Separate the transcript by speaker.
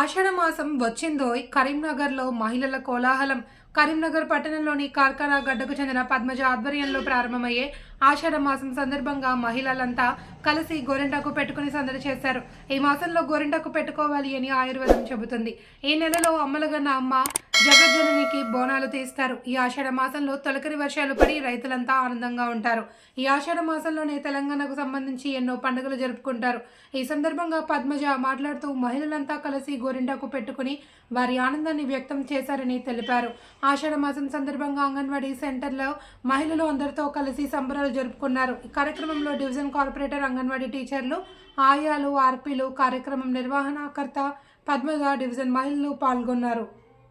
Speaker 1: ఆషాఢ మాసం వచ్చిందో కరీంనగర్లో మహిళల కోలాహలం. కరీంనగర్ పట్టణంలోని కార్ఖానా గడ్డకు చెందిన పద్మజ ఆధ్వర్యంలో ప్రారంభమయ్యే ఆషాఢ మాసం సందర్భంగా మహిళలంతా కలిసి గోరింటాకు పెట్టుకుని సందడి చేశారు. ఈ మాసంలో గోరింటాకు పెట్టుకోవాలి అని ఆయుర్వేదం చెబుతుంది. ఈ నెలలో అమ్మలగన్న అమ్మ జగజ్జననికి బోనాలు తీస్తారు. ఈ ఆషాఢ మాసంలో తొలకరి వర్షాలు పడి రైతులంతా ఆనందంగా ఉంటారు. ఈ ఆషాఢ మాసంలోనే తెలంగాణకు సంబంధించి ఎన్నో పండుగలు జరుపుకుంటారు. ఈ సందర్భంగా పద్మజ మాట్లాడుతూ మహిళలంతా కలిసి గోరింటాకు పెట్టుకుని వారి ఆనందాన్ని వ్యక్తం చేశారని తెలిపారు. ఆషాఢ మాసం సందర్భంగా అంగన్వాడీ సెంటర్లో మహిళలు అందరితో కలిసి సంబరాలు జరుపుకున్నారు. ఈ కార్యక్రమంలో డివిజన్ కార్పొరేటర్ అంగన్వాడీ టీచర్లు ఆయాలు ఆర్పీలు కార్యక్రమం నిర్వహణకర్త పద్మజ డివిజన్ మహిళలు పాల్గొన్నారు.